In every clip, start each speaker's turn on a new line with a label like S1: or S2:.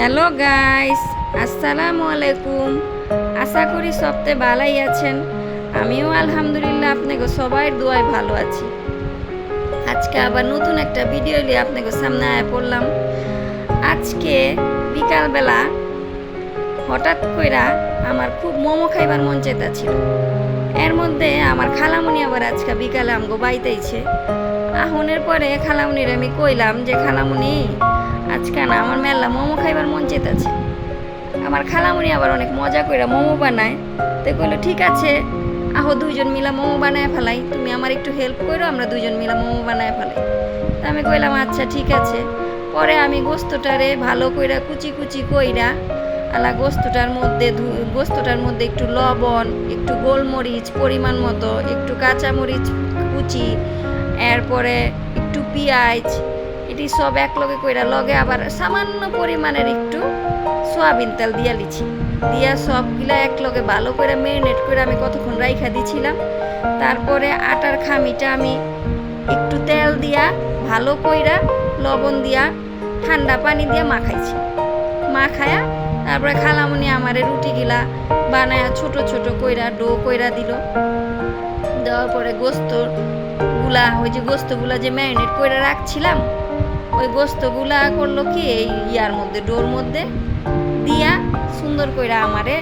S1: Hello guys, আসসালামু আলাইকুম। আশা করি সবতে ভালাই আছেন। আমিও আলহামদুলিল্লাহ আপনাকে সবাই দোয়ায় ভালো আছি। আজকে আবার নতুন একটা ভিডিও নিয়ে আপনাকে সামনে আয় পড়লাম। আজকে বিকালবেলা হঠাৎ কইরা আমার খুব মোমো খাইবার মন চেতা এর মধ্যে আমার খালামুনি আবার আজকে বিকালে আমগো বাইতেইছে আহনের পরে খালামুনির আমি কইলাম যে, খালামুনি আজকে না আমার মেলা মোমো খাইবার মন চেতাছে আমার খালামুনি আবার অনেক মজা কইরা মোমো বানায়। তো কইলো, ঠিক আছে, আহো দুইজন মিলা মোমো বানায় ফেলাই। তুমি আমার একটু হেল্প করো আমরা দুইজন মিলা মোমো বানায় ফেলাই। তা আমি কইলাম আচ্ছা ঠিক আছে। পরে আমি গোস্তটারে ভালো কইরা কুচি কুচি কইরা আলা গোস্তটার মধ্যে গোস্তটার মধ্যে একটু লবণ, একটু গোলমরিচ পরিমাণ মতো, একটু কাঁচামরিচ কুচি, এরপরে একটু পেঁয়াজ এটি সব এক লগে কইরা লগে আবার সামান্য পরিমাণের একটু সোয়াবিন তেল দিয়া লিছি। দিয়া সবগুলা এক লগে ভালো করে মেরিনেট করে আমি কতক্ষণ রাইখা দিছিলাম। তারপরে আটার খামিটা আমি একটু তেল দিয়া, ভালো কইরা লবণ দিয়া, ঠান্ডা পানি দিয়া মাখাইছি। মাখায়া তারপরে খালামুনি আমারে রুটি গিলা বানায়া ছোট ছোট কইরা ডো কইরা দিল। দেওয়ার পরে গোস্ত গুলা ওই যে গোস্তগুলা যে ম্যারিনেট করে রাখছিলাম, ওই গোস্তগুলা করল কি, এই ইয়ার মধ্যে, ডোর মধ্যে দিয়া সুন্দর করে আমারে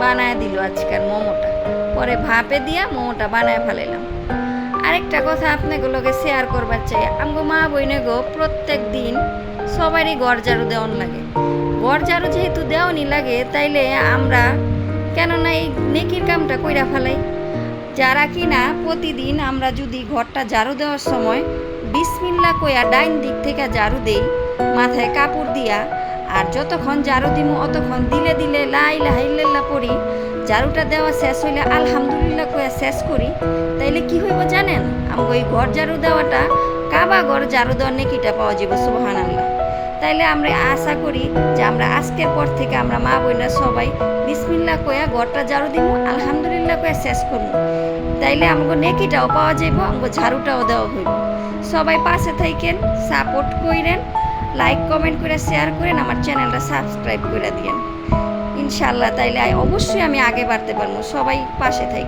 S1: বানায় দিল আজকের মোমোটা। পরে ভাপে দিয়া মোমোটা বানায় ফেলাইলাম। আরেকটা কথা আপনাগুলোকে শেয়ার করবার চাই, আমগো মা বইনে গো প্রত্যেক দিন সবারই ঘর ঝাড়ু দেওয়ান লাগে। ঘর ঝাড়ু যেহেতু দেওয়ানি লাগে, তাইলে আমরা কেননা এই নেকির কামটা কইরা ফেলাই। যারা কিনা প্রতিদিন আমরা যদি ঘরটা ঝাড়ু দেওয়ার সময় বিসমিল্লা কইয়া ডাইন দিক থেকে ঝাড়ু দেই, মাথায় কাপড় দিয়া, আর যতক্ষণ ঝাড়ু দিমু অতক্ষণ দিলে দিলে লাই লাহাইল্লা পড়ি, ঝাড়ুটা দেওয়া শেষ হইলে আলহামদুলিল্লাহ কইয়া শেষ করি, তাইলে কি হইব জানেন? আমাকে ওই ঘর ঝাড়ু দেওয়াটা কাবা ঘর ঝাড়ু দেওয়ার নেকিটা পাওয়া যাবে সুবহান আল্লাহ তাইলে আমরা আশা করি যে আমরা আজকের পর থেকে আমরা মা বোনরা সবাই বিসমিল্লা কয়া ঘরটা ঝাড়ু দিব আলহামদুলিল্লাহ কয়া শেষ করব তাইলে আমাকে নেকিটাও পাওয়া যাইব আমাকে ঝাড়ুটাও দেওয়া হইব। সবাই পাশে থাকেন সাপোর্ট কইরেন, লাইক, কমেন্ট করে শেয়ার করেন, আমার চ্যানেলটা সাবস্ক্রাইব করে দিয়েন। ইনশাল্লাহ তাইলে অবশ্যই আমি আগে বাড়তে পারব সবাই পাশে থাকি